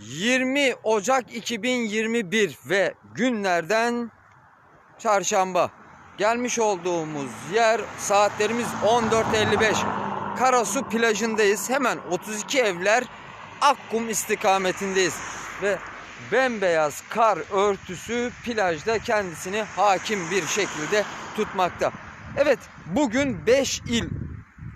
20 Ocak 2021 ve günlerden çarşamba. Gelmiş olduğumuz yer saatlerimiz 14.55. Karasu plajındayız. Hemen 32 evler Akkum istikametindeyiz. Ve bembeyaz kar örtüsü plajda kendisini hakim bir şekilde tutmakta. Evet bugün 5 il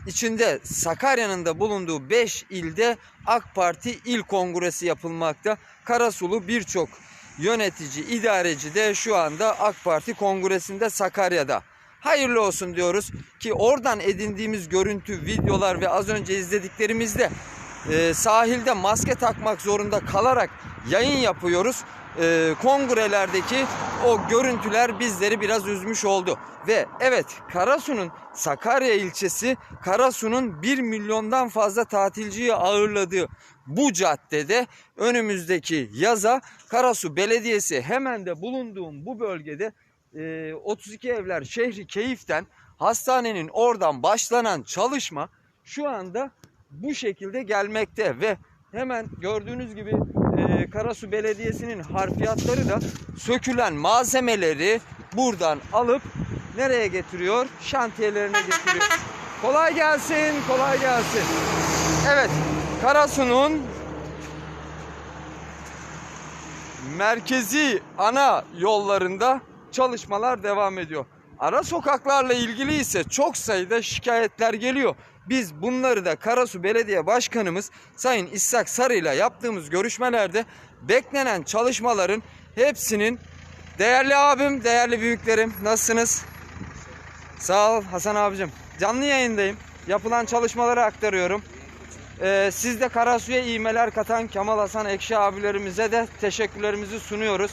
içinde Sakarya'nın da bulunduğu 5 ilde AK Parti il kongresi yapılmakta. Karasulu birçok yönetici, idareci de şu anda AK Parti kongresinde Sakarya'da. Hayırlı olsun diyoruz ki oradan edindiğimiz görüntü, videolar ve az önce izlediklerimizde e, sahilde maske takmak zorunda kalarak yayın yapıyoruz. E, kongrelerdeki o görüntüler bizleri biraz üzmüş oldu. Ve evet Karasu'nun Sakarya ilçesi Karasu'nun 1 milyondan fazla tatilciyi ağırladığı bu caddede önümüzdeki yaza Karasu Belediyesi hemen de bulunduğum bu bölgede e, 32 evler şehri keyiften hastanenin oradan başlanan çalışma şu anda bu şekilde gelmekte ve hemen gördüğünüz gibi e, Karasu Belediyesi'nin harfiyatları da sökülen malzemeleri buradan alıp nereye getiriyor? Şantiyelerine getiriyor. Kolay gelsin, kolay gelsin. Evet, Karasu'nun merkezi ana yollarında çalışmalar devam ediyor. Ara sokaklarla ilgili ise çok sayıda şikayetler geliyor. Biz bunları da Karasu Belediye Başkanımız Sayın İshak Sarı ile yaptığımız görüşmelerde beklenen çalışmaların hepsinin değerli abim, değerli büyüklerim nasılsınız? Sağ ol Hasan abicim. Canlı yayındayım. Yapılan çalışmaları aktarıyorum. Ee, siz de Karasu'ya iğmeler katan Kemal Hasan Ekşi abilerimize de teşekkürlerimizi sunuyoruz.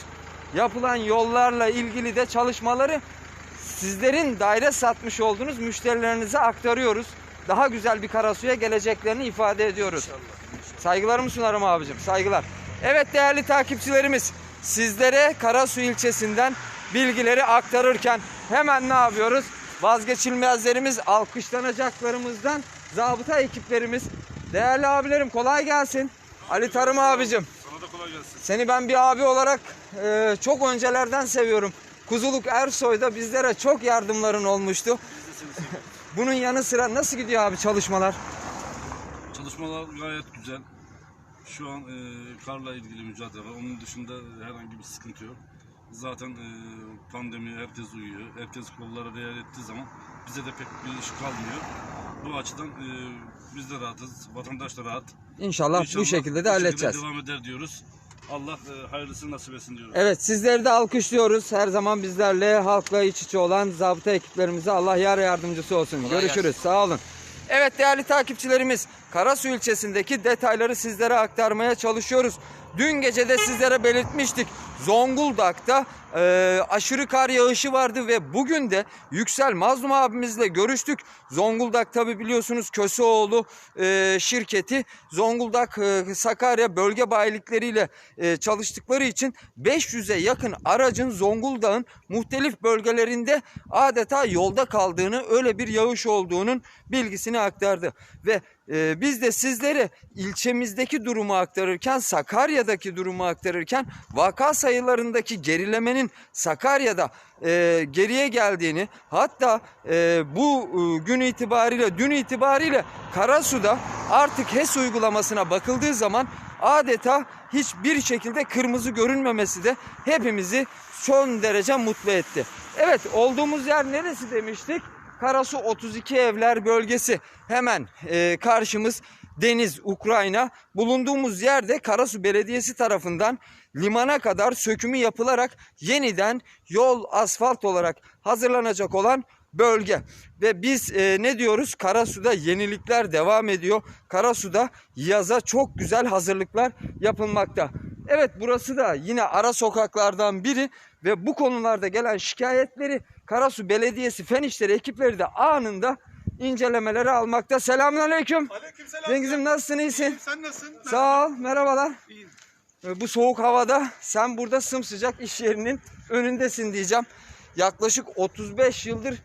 Yapılan yollarla ilgili de çalışmaları sizlerin daire satmış olduğunuz müşterilerinize aktarıyoruz. Daha güzel bir Karasu'ya geleceklerini ifade ediyoruz. Saygılarımı sunarım abicim. Saygılar. Evet değerli takipçilerimiz sizlere Karasu ilçesinden bilgileri aktarırken hemen ne yapıyoruz? Vazgeçilmezlerimiz alkışlanacaklarımızdan zabıta ekiplerimiz. Değerli abilerim kolay gelsin. Ali Tarım abicim. Sana da kolay gelsin. Seni ben bir abi olarak e, çok öncelerden seviyorum. Kuzuluk Ersoy'da bizlere çok yardımların olmuştu. Bunun yanı sıra nasıl gidiyor abi çalışmalar? Çalışmalar gayet güzel. Şu an e, karla ilgili mücadele var. Onun dışında herhangi bir sıkıntı yok. Zaten e, pandemi herkes uyuyor. Herkes kollara değer ettiği zaman bize de pek bir iş kalmıyor. Bu açıdan e, biz de rahatız. Vatandaş da rahat. İnşallah, bu İnşallah şekilde de bu halledeceğiz. devam eder diyoruz. Allah e, hayırlısını nasip etsin diyoruz. Evet sizleri de alkışlıyoruz. Her zaman bizlerle halkla iç içe olan zabıta ekiplerimize Allah yar yardımcısı olsun. Kolay Görüşürüz. Sağ olun. Evet değerli takipçilerimiz Karasu ilçesindeki detayları sizlere aktarmaya çalışıyoruz. Dün gece de sizlere belirtmiştik. Zonguldak'ta e, aşırı kar yağışı vardı ve bugün de Yüksel Mazlum abimizle görüştük. Zonguldak tabi biliyorsunuz Köseoğlu e, şirketi Zonguldak e, Sakarya bölge bayilikleriyle e, çalıştıkları için 500'e yakın aracın Zonguldak'ın muhtelif bölgelerinde adeta yolda kaldığını öyle bir yağış olduğunun bilgisini aktardı. Ve e, biz de sizlere ilçemizdeki durumu aktarırken Sakarya'daki durumu aktarırken vaka sayılarındaki gerilemenin Sakarya'da e, geriye geldiğini hatta e, bu e, gün itibariyle dün itibariyle Karasu'da artık HES uygulamasına bakıldığı zaman adeta hiçbir şekilde kırmızı görünmemesi de hepimizi son derece mutlu etti. Evet olduğumuz yer neresi demiştik? Karasu 32 evler bölgesi. Hemen e, karşımız deniz Ukrayna. Bulunduğumuz yerde Karasu Belediyesi tarafından limana kadar sökümü yapılarak yeniden yol asfalt olarak hazırlanacak olan bölge. Ve biz e, ne diyoruz? Karasu'da yenilikler devam ediyor. Karasu'da yaza çok güzel hazırlıklar yapılmakta. Evet burası da yine ara sokaklardan biri ve bu konularda gelen şikayetleri Karasu Belediyesi Fen İşleri ekipleri de anında incelemeleri almakta. Selamünaleyküm. Aleykümselam. Cengiz'im nasılsın iyisin? İyiyim, Sen nasılsın? Sağ ol merhabalar. İyiyim. Ee, Bu soğuk havada sen burada sımsıcak iş yerinin önündesin diyeceğim. Yaklaşık 35 yıldır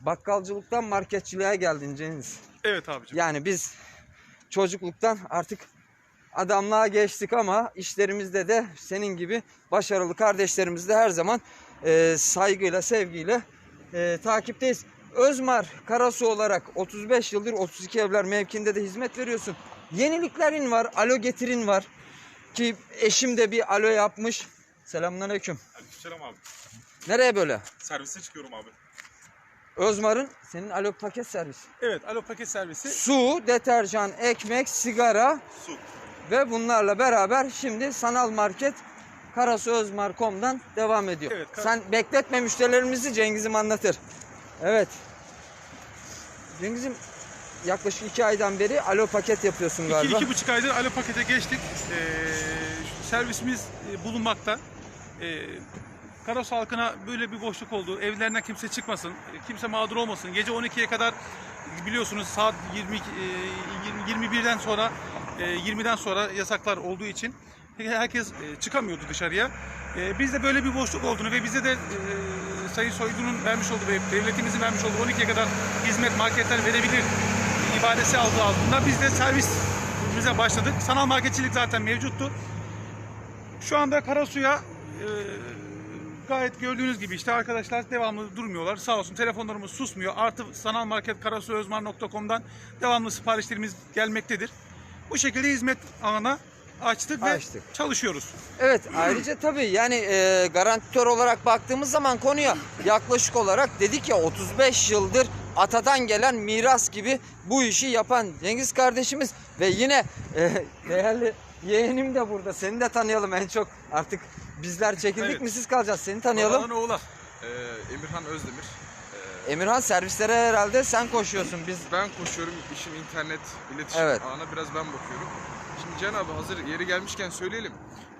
bakkalcılıktan marketçiliğe geldin Cengiz. Evet abicim. Yani biz çocukluktan artık adamlığa geçtik ama işlerimizde de senin gibi başarılı kardeşlerimizle her zaman e, saygıyla, sevgiyle e, takipteyiz. Özmar Karasu olarak 35 yıldır 32 evler mevkinde de hizmet veriyorsun. Yeniliklerin var, alo getirin var. Ki eşim de bir alo yapmış. Selamünaleyküm. Selam abi. Nereye böyle? Servise çıkıyorum abi. Özmar'ın senin alo paket servisi. Evet, alo paket servisi Su, deterjan, ekmek, sigara su. ve bunlarla beraber şimdi sanal market karasuözmar.com'dan devam ediyor. Evet, kar- Sen bekletme müşterilerimizi Cengiz'im anlatır. Evet. Cengiz'im yaklaşık iki aydan beri alo paket yapıyorsun İki, galiba. iki buçuk aydır alo pakete geçtik. Ee, servisimiz e, bulunmakta. Ee, Karasu halkına böyle bir boşluk oldu. Evlerinden kimse çıkmasın, e, kimse mağdur olmasın. Gece 12'ye kadar biliyorsunuz saat 22, e, 20, 21'den sonra, e, 20'den sonra yasaklar olduğu için herkes e, çıkamıyordu dışarıya. E, Bizde böyle bir boşluk olduğunu ve bize de e, Sayın Soylu'nun vermiş olduğu ve devletimizin vermiş olduğu 12'ye kadar hizmet marketler verebilir ibadesi aldığı altında biz de servisimize başladık. Sanal marketçilik zaten mevcuttu. Şu anda Karasu'ya e, gayet gördüğünüz gibi işte arkadaşlar devamlı durmuyorlar. Sağ olsun telefonlarımız susmuyor. Artı sanal market karasuözmar.com'dan devamlı siparişlerimiz gelmektedir. Bu şekilde hizmet alana açtık ve Açtık. çalışıyoruz. Evet ayrıca tabii yani e, garantör olarak baktığımız zaman konuya yaklaşık olarak dedik ya 35 yıldır atadan gelen miras gibi bu işi yapan Cengiz kardeşimiz ve yine e, değerli yeğenim de burada. Seni de tanıyalım en çok artık bizler çekildik Evet. mi siz kalacağız seni tanıyalım. Babadan oğula. Ee, Emirhan Özdemir. Ee, Emirhan servislere herhalde sen koşuyorsun biz. ben koşuyorum işin internet iletişim Evet. ağına biraz ben bakıyorum. Can abi hazır yeri gelmişken söyleyelim.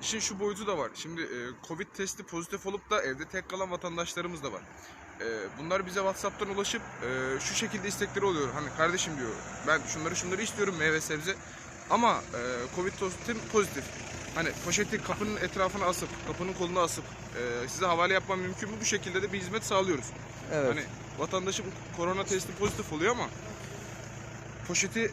İşin şu boyutu da var. Şimdi e, Covid testi pozitif olup da evde tek kalan vatandaşlarımız da var. E, bunlar bize WhatsApp'tan ulaşıp e, şu şekilde istekleri oluyor. Hani kardeşim diyor ben şunları şunları istiyorum meyve sebze. Ama e, Covid testim pozitif. Hani poşeti kapının etrafına asıp, kapının koluna asıp e, size havale yapmam mümkün mü? Bu şekilde de bir hizmet sağlıyoruz. Evet. Hani vatandaşın korona testi pozitif oluyor ama poşeti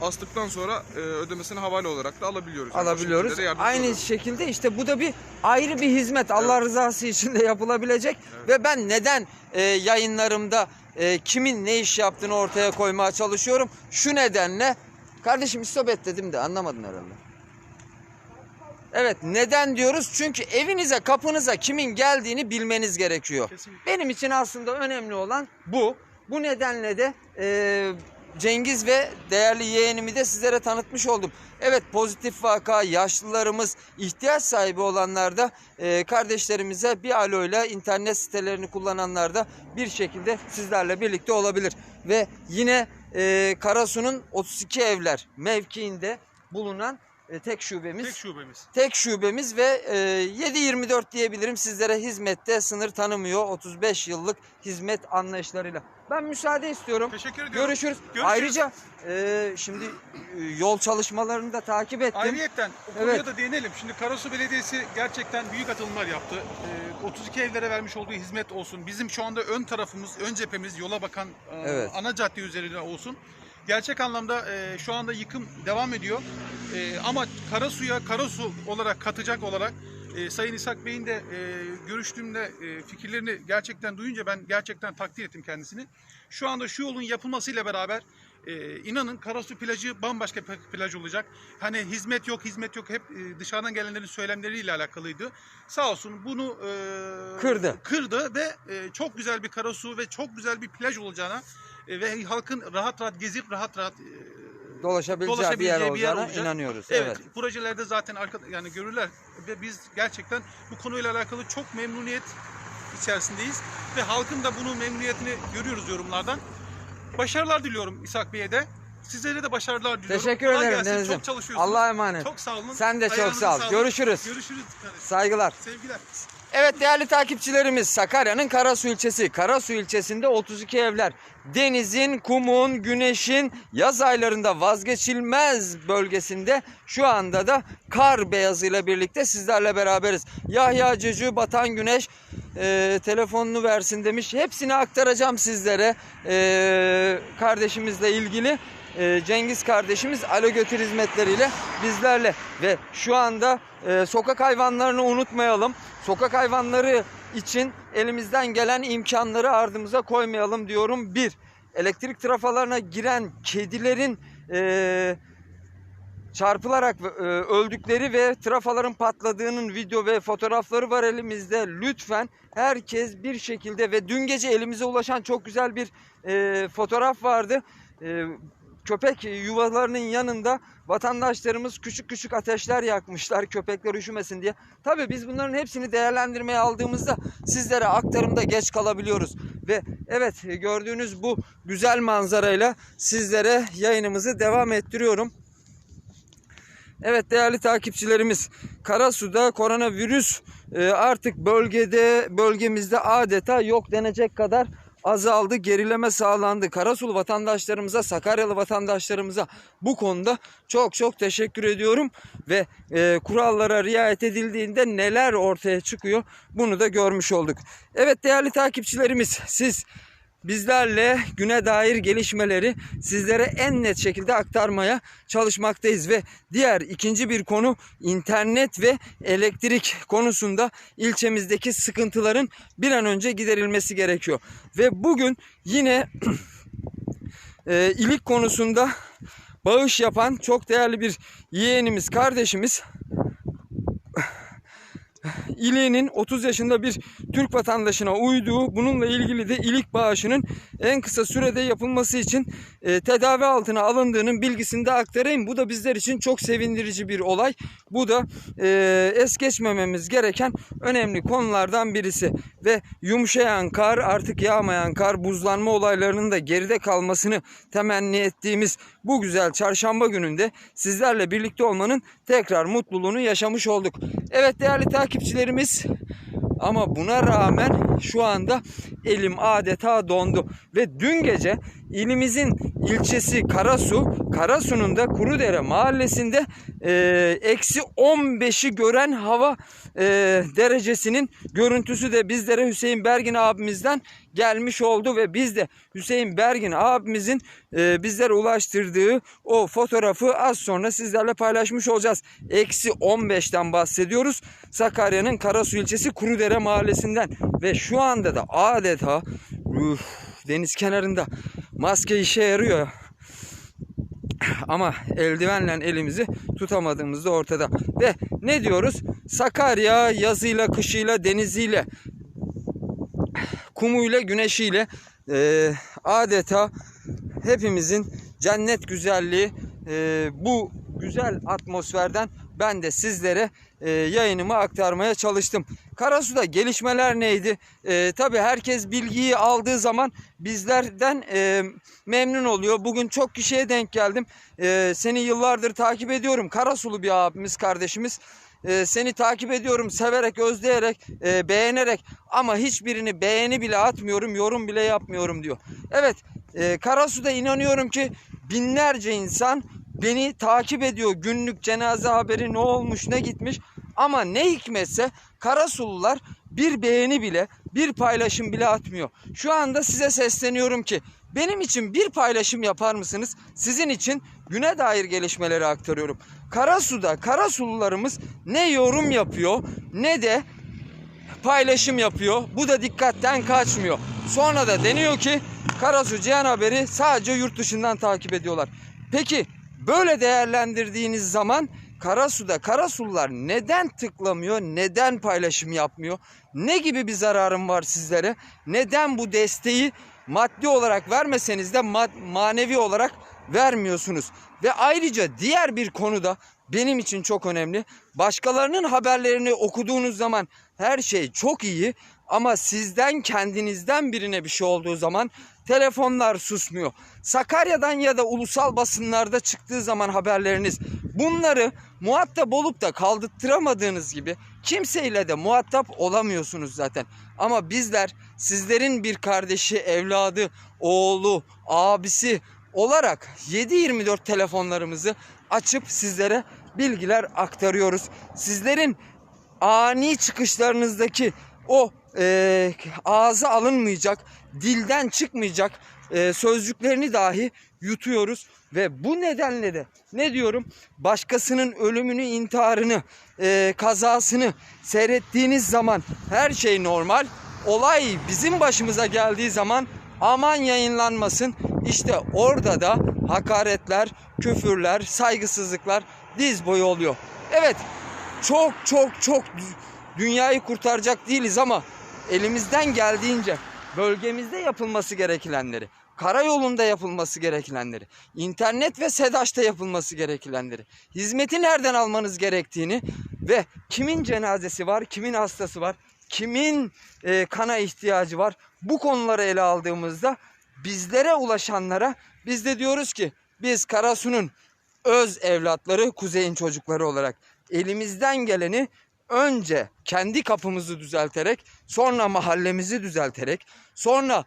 astıktan sonra e, ödemesini havale olarak da alabiliyoruz. Yani alabiliyoruz. yardımcı Aynı oluyoruz. şekilde işte bu da bir ayrı bir hizmet. Allah rızası için de yapılabilecek. Ve ben neden e, yayınlarımda e, kimin ne iş yaptığını ortaya koymaya çalışıyorum. Şu nedenle kardeşim istop et dedim de anlamadın herhalde. Evet neden diyoruz? Çünkü evinize kapınıza kimin geldiğini bilmeniz gerekiyor. Kesinlikle. Benim için aslında önemli olan bu. Bu nedenle de e, Cengiz ve değerli yeğenimi de sizlere tanıtmış oldum. Evet pozitif vaka, yaşlılarımız, ihtiyaç sahibi olanlar da e, kardeşlerimize bir aloyla internet sitelerini kullananlar da bir şekilde sizlerle birlikte olabilir. Ve yine e, Karasu'nun 32 evler mevkiinde bulunan e, tek şubemiz. Tek şubemiz. Tek şubemiz ve e, 7-24 diyebilirim sizlere hizmette sınır tanımıyor 35 yıllık hizmet anlayışlarıyla. Ben müsaade istiyorum. Teşekkür ediyorum. Görüşürüz. Görüşürüz. Ayrıca e, şimdi e, yol çalışmalarını da takip ettim. Ayrıyetten o konuya Evet. da değinelim. Şimdi Karasu Belediyesi gerçekten büyük atılımlar yaptı. Ee, 32 evlere vermiş olduğu hizmet olsun. Bizim şu anda ön tarafımız, ön cephemiz yola bakan e, Evet. ana cadde üzerinde olsun. Gerçek anlamda e, şu anda yıkım devam ediyor. E, ama Karasu'ya Karasu olarak katacak olarak e, Sayın İshak Bey'in de e, görüştüğümde e, fikirlerini gerçekten duyunca ben gerçekten takdir ettim kendisini. Şu anda şu yolun yapılmasıyla beraber e, inanın Karasu plajı bambaşka bir plaj olacak. Hani hizmet yok, hizmet yok hep e, dışarıdan gelenlerin söylemleriyle alakalıydı. Sağ olsun bunu e, Kırdı. Kırdı ve e, çok güzel bir Karasu ve çok güzel bir plaj olacağına ve halkın rahat rahat gezip rahat rahat e, Dolaşabileceği bir yer olacağına olacak. inanıyoruz. Evet, Evet. projelerde zaten arka, yani görürler ve biz gerçekten bu konuyla alakalı çok memnuniyet içerisindeyiz ve halkın da bunun memnuniyetini görüyoruz yorumlardan. Başarılar diliyorum İshak Bey'e de. Sizlere de başarılar diliyorum. Teşekkür Kolay ederim gelsin. Deniz'im. Çok çalışıyorsunuz. Allah'a emanet. Çok sağ olun. Sen de çok Ayağınıza sağ ol. sağlık. Görüşürüz. Görüşürüz. kardeşim. Saygılar. Sevgiler. Evet değerli takipçilerimiz Sakarya'nın Karasu ilçesi. Karasu ilçesinde 32 evler. Denizin, kumun, güneşin yaz aylarında vazgeçilmez bölgesinde şu anda da kar beyazıyla birlikte sizlerle beraberiz. Yahya Cücü, Batan Güneş e, telefonunu versin demiş. Hepsini aktaracağım sizlere e, kardeşimizle ilgili. e, Cengiz kardeşimiz Alo Götür hizmetleriyle bizlerle ve şu anda e, sokak hayvanlarını unutmayalım. Sokak hayvanları için elimizden gelen imkanları ardımıza koymayalım diyorum. Bir, elektrik trafalarına giren kedilerin e, çarpılarak e, öldükleri ve trafaların patladığının video ve fotoğrafları var elimizde. Lütfen herkes bir şekilde ve dün gece elimize ulaşan çok güzel bir e, fotoğraf vardı. E, köpek yuvalarının yanında vatandaşlarımız küçük küçük ateşler yakmışlar köpekler üşümesin diye. Tabii biz bunların hepsini değerlendirmeye aldığımızda sizlere aktarımda geç kalabiliyoruz. Ve evet gördüğünüz bu güzel manzarayla sizlere yayınımızı devam ettiriyorum. Evet değerli takipçilerimiz Karasu'da koronavirüs e, artık bölgede bölgemizde adeta yok denecek kadar azaldı, gerileme sağlandı. Karasulu vatandaşlarımıza, Sakaryalı vatandaşlarımıza bu konuda çok çok teşekkür ediyorum ve e, kurallara riayet edildiğinde neler ortaya çıkıyor bunu da görmüş olduk. Evet değerli takipçilerimiz siz bizlerle güne dair gelişmeleri sizlere en net şekilde aktarmaya çalışmaktayız ve diğer ikinci bir konu internet ve elektrik konusunda ilçemizdeki sıkıntıların bir an önce giderilmesi gerekiyor. Ve bugün yine e, ilik konusunda bağış yapan çok değerli bir yeğenimiz, kardeşimiz İliğinin 30 yaşında bir Türk vatandaşına uyduğu, bununla ilgili de ilik bağışının en kısa sürede yapılması için e, tedavi altına alındığının bilgisini de aktarayım. Bu da bizler için çok sevindirici bir olay. Bu da e, es geçmememiz gereken önemli konulardan birisi. Ve yumuşayan kar, artık yağmayan kar, buzlanma olaylarının da geride kalmasını temenni ettiğimiz bu güzel çarşamba gününde sizlerle birlikte olmanın tekrar mutluluğunu yaşamış olduk. Evet değerli takipçilerimiz ama buna rağmen şu anda elim adeta dondu. Ve dün gece ilimizin ilçesi Karasu, Karasu'nun da Kurudere mahallesinde e, eksi 15'i gören hava e, derecesinin görüntüsü de bizlere Hüseyin Bergin abimizden gelmiş oldu ve biz de Hüseyin Bergin abimizin e, bizlere ulaştırdığı o fotoğrafı az sonra sizlerle paylaşmış olacağız. Eksi 15'ten bahsediyoruz. Sakarya'nın Karasu ilçesi Kurudere mahallesinden ve şu anda da adeta üf, deniz kenarında maske işe yarıyor. Ama eldivenle elimizi tutamadığımız da ortada. Ve ne diyoruz? Sakarya yazıyla, kışıyla, deniziyle, kumuyla, güneşiyle e, adeta hepimizin cennet güzelliği e, bu güzel atmosferden ben de sizlere e, yayınımı aktarmaya çalıştım. Karasu'da gelişmeler neydi? E, tabii herkes bilgiyi aldığı zaman bizlerden e, memnun oluyor. Bugün çok kişiye denk geldim. E, seni yıllardır takip ediyorum. Karasulu bir abimiz, kardeşimiz. E, seni takip ediyorum severek, özleyerek, e, beğenerek ama hiçbirini beğeni bile atmıyorum, yorum bile yapmıyorum diyor. Evet, e, Karasu'da inanıyorum ki binlerce insan beni takip ediyor. Günlük cenaze haberi ne olmuş, ne gitmiş. Ama ne hikmetse Karasulular bir beğeni bile, bir paylaşım bile atmıyor. Şu anda size sesleniyorum ki benim için bir paylaşım yapar mısınız? Sizin için güne dair gelişmeleri aktarıyorum. Karasu'da Karasulularımız ne yorum yapıyor ne de paylaşım yapıyor. Bu da dikkatten kaçmıyor. Sonra da deniyor ki Karasu Cihan Haber'i sadece yurt dışından takip ediyorlar. Peki böyle değerlendirdiğiniz zaman Karasu'da Karasulular neden tıklamıyor, neden paylaşım yapmıyor? Ne gibi bir zararım var sizlere? Neden bu desteği maddi olarak vermeseniz de ma- manevi olarak vermiyorsunuz? Ve ayrıca diğer bir konuda benim için çok önemli. Başkalarının haberlerini okuduğunuz zaman her şey çok iyi ama sizden kendinizden birine bir şey olduğu zaman telefonlar susmuyor. Sakarya'dan ya da ulusal basınlarda çıktığı zaman haberleriniz bunları muhatap olup da kaldırtıramadığınız gibi kimseyle de muhatap olamıyorsunuz zaten. Ama bizler sizlerin bir kardeşi, evladı, oğlu, abisi olarak 7-24 telefonlarımızı açıp sizlere bilgiler aktarıyoruz. Sizlerin ani çıkışlarınızdaki o e, ağza alınmayacak, dilden çıkmayacak e, sözcüklerini dahi yutuyoruz Ve bu nedenle de ne diyorum? Başkasının ölümünü, intiharını, e, kazasını seyrettiğiniz zaman her şey normal. Olay bizim başımıza geldiği zaman aman yayınlanmasın. İşte orada da hakaretler, küfürler, saygısızlıklar diz boyu oluyor. Evet çok çok çok dünyayı kurtaracak değiliz ama elimizden geldiğince bölgemizde yapılması gerekenleri, karayolunda yapılması gerekenleri, internet ve SEDAŞ'ta yapılması gerekenleri, hizmeti nereden almanız gerektiğini ve kimin cenazesi var, kimin hastası var, kimin e, kana ihtiyacı var bu konuları ele aldığımızda bizlere ulaşanlara biz de diyoruz ki biz Karasu'nun öz evlatları, kuzeyin çocukları olarak elimizden geleni önce kendi kapımızı düzelterek, sonra mahallemizi düzelterek, sonra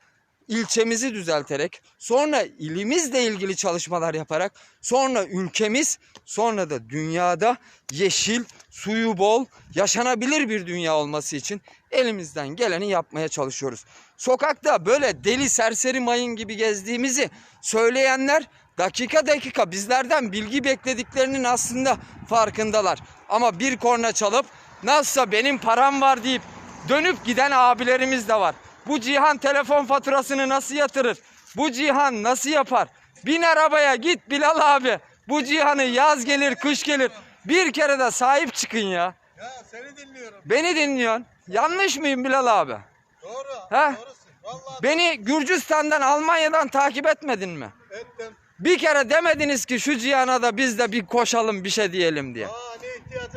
ilçemizi düzelterek, sonra ilimizle ilgili çalışmalar yaparak, sonra ülkemiz, sonra da dünyada yeşil, suyu bol, yaşanabilir bir dünya olması için elimizden geleni yapmaya çalışıyoruz. Sokakta böyle deli serseri mayın gibi gezdiğimizi söyleyenler dakika dakika bizlerden bilgi beklediklerinin aslında farkındalar. Ama bir korna çalıp nasılsa benim param var deyip dönüp giden abilerimiz de var. Bu Cihan telefon faturasını nasıl yatırır? Bu Cihan nasıl yapar? Bin arabaya git Bilal abi. Bu Cihan'ı yaz gelir kış gelir. Bir kere de sahip çıkın ya. Ya seni dinliyorum. Beni dinliyorsun. Yanlış mıyım Bilal abi? Doğru. Ha? Doğrusun. Vallahi Beni Gürcistan'dan Almanya'dan takip etmedin mi? ettim. Bir kere demediniz ki şu Cihan'a da biz de bir koşalım bir şey diyelim diye. Aa ne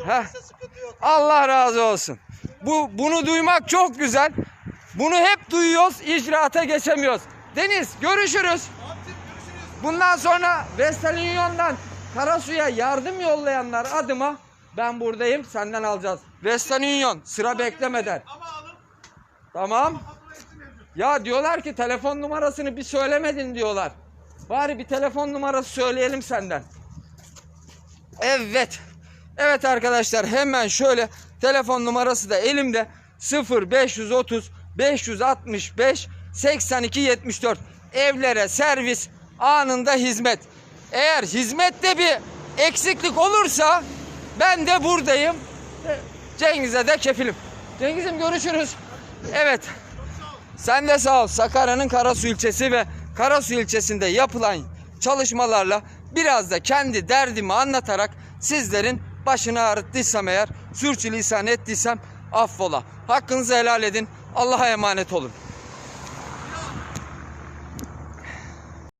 varsa sıkıntı yok. Allah razı olsun. Bu bunu duymak çok güzel. Bunu hep duyuyoruz, icraata geçemiyoruz. Deniz görüşürüz. Bundan sonra Western Union'dan Karasu'ya yardım yollayanlar adıma ben buradayım senden alacağız. Western Union sıra beklemeden. Tamam. Ya diyorlar ki telefon numarasını bir söylemedin diyorlar. Bari bir telefon numarası söyleyelim senden. Evet. Evet arkadaşlar hemen şöyle telefon numarası da elimde 0530 565 82 74 evlere servis anında hizmet. Eğer hizmette bir eksiklik olursa ben de buradayım. Cengiz'e de kefilim. Cengiz'im görüşürüz. Evet. Sen de sağ ol. Sakarya'nın Karasu ilçesi ve Karasu ilçesinde yapılan çalışmalarla biraz da kendi derdimi anlatarak sizlerin başını ağrıttıysam eğer, sürçülisan ettiysem affola. Hakkınızı helal edin. Allah'a emanet olun.